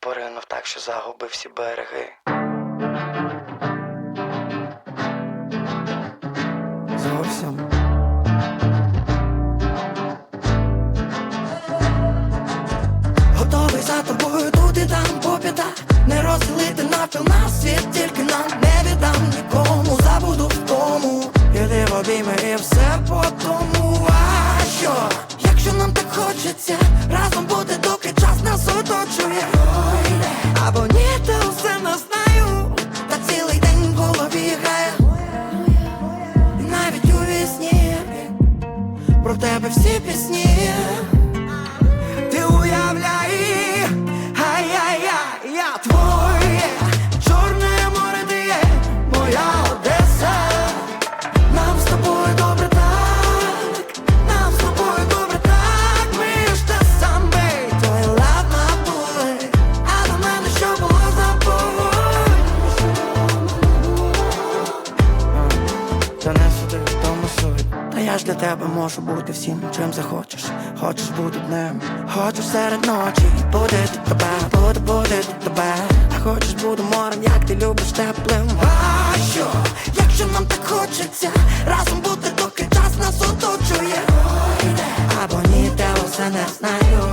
поринув так, що загубив всі береги. Зовсім. Готовий за тобою тут і там по п'ятах Не розділити навпіл на світ, тільки нам не віддам нікому, забуду в тому. Іди в обійми і все по тому. А що, якщо нам так хочеться всі пісні я ж для тебе можу бути всім, чим захочеш, хочеш бути днем, Хочеш серед ночі, буде тебе, буде, буде тебе, а хочеш буду морем, як ти любиш теплим. А що, якщо нам так хочеться, разом бути, доки час нас оточує, або ні, те усе не знаю.